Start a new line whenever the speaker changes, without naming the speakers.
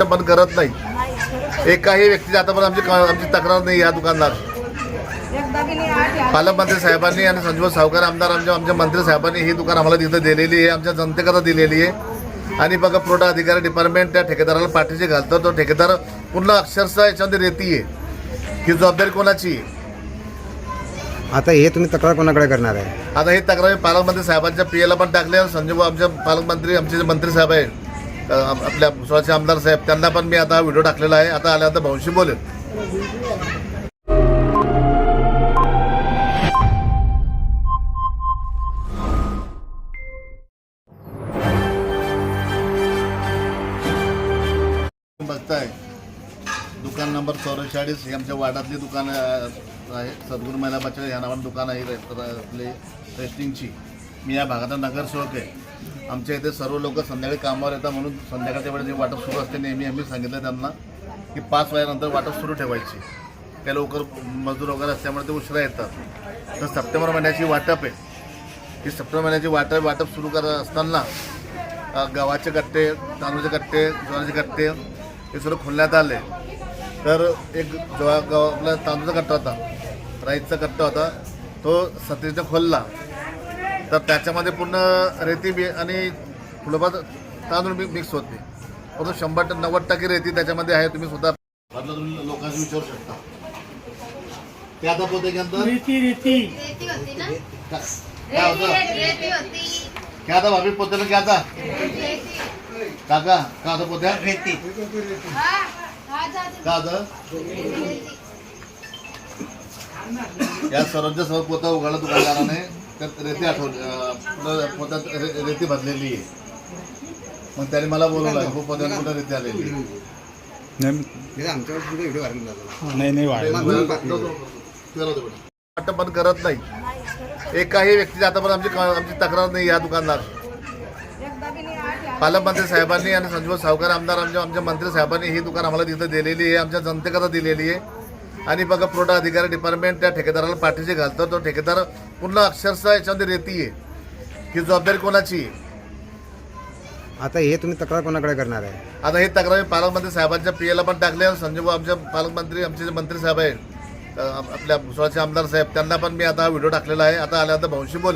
वाटप बंद करत नाही एकाही व्यक्तीची आतापर्यंत आमची आमची तक्रार नाही या दुकानदार. पालकमंत्री साहेबांनी आणि संजीव सावकार आमदार आमच्या आमच्या मंत्री साहेबांनी ही दुकान आम्हाला तिथं दिलेली आहे. आमच्या जनतेकरता दिलेली आहे. आणि बघा पुरवठा अधिकारी डिपार्टमेंट त्या ठेकेदाराला पाठीशी घालतो. तो ठेकेदार पूर्ण अक्षरशः याच्यामध्ये रेती आहे. ही जबाबदारी कोणाची?
आता हे तुम्ही तक्रार कोणाकडे करणार आहे?
आता ही तक्रार पालकमंत्री साहेबांच्या पीएला पण टाकली आणि संजय भाऊ आमचे पालकमंत्री आमचे जे मंत्री साहेब आहेत आपल्या स्वतःचे आमदार साहेब त्यांना पण मी आता व्हिडिओ टाकलेला आहे. आता आल्यानंतर भाऊशी बोलेल बघताय दुकान नंबर चौवेचाळीस ही आमच्या वार्डातली दुकानं आहे. सद्गुरू महिला बचत या नावानं दुकान आहे आपले रेस्टिंगची मी या भागाचा नगरसेवक आहे. आमच्या इथे सर्व लोक संध्याकाळी कामावर येतात म्हणून संध्याकाळच्या वेळेस जे वाटप सुरू असते नेहमी आम्ही सांगितलं त्यांना की पाच वाजेनंतर वाटप सुरू ठेवायची. त्या लवकर मजूर वगैरे असल्यामुळे ते उशिरा येतात. तर सप्टेंबर महिन्याची वाटप आहे. ही सप्टेंबर महिन्याची वाटप वाटप सुरू करत असताना गव्हाचे कट्टे तांदूळचे कट्टे ज्वारीचे कट्टे हे सर्व खोलण्यात आले. तर एक जेव्हा गव्हा आपला तांदूळचा कट्टा होता. राईसचा कट्टा होता. तो सत्रीचा खोलला. तर त्याच्यामध्ये पूर्ण रेती बी आणि थोडंफार तांदूळ बी मिक्स होते परंतु शंभर टक्के नव्वद टक्के रेती त्याच्यामध्ये आहे तुम्ही म्हटलं तुम्ही लोकांशी विचारू शकता. ते आता पोते नंतर
रीती रीती.
रेती होती ना?
काय होतं
रेती होती.
क्या आता भाभी पोते क्या आता.
रेती
काका का होतं पोत्या?
रेती.
का या सर्वच्या सर्व पोता उघडला दुकानदाराने. त्यात रेती आठवली पोत्यात रेती भरलेली आहे. मग त्याने मला बोलवलं हो पोत्यात कुठं रेती आलेली
नाही नाही
वाटप बंद करत नाही. एकाही व्यक्तीची आतापर्यंत आमची आमची तक्रार नाही या दुकानदार. पालकमंत्री साहेबांनी आणि संजीव सावकार आमदार आमच्या आमच्या मंत्री साहेबांनी ही दुकान आम्हाला तिथं दिलेली आहे आमच्या जनतेकरता दिलेली आहे. आणि बघा पुरवठा अधिकारी डिपार्टमेंट त्या ठेकेदाराला पाठीशी घालतो. तो ठेकेदार पूर्ण अक्षरशः याच्यामध्ये रेती आहे. ही जबाबदारी कोणाची आहे?
आता हे तुम्ही तक्रार कोणाकडे करणार आहे?
आता ही तक्रार पालकमंत्री साहेबांच्या पीएला पण टाकली आणि संजय भाऊ आमच्या पालकमंत्री आमचे जे मंत्री साहेब आहेत अ, आपल्या स्वतःचे आमदार साहेब त्यांना पण मी आता व्हिडिओ टाकलेला आहे. आता आल्यानंतर भाऊशी बोलेल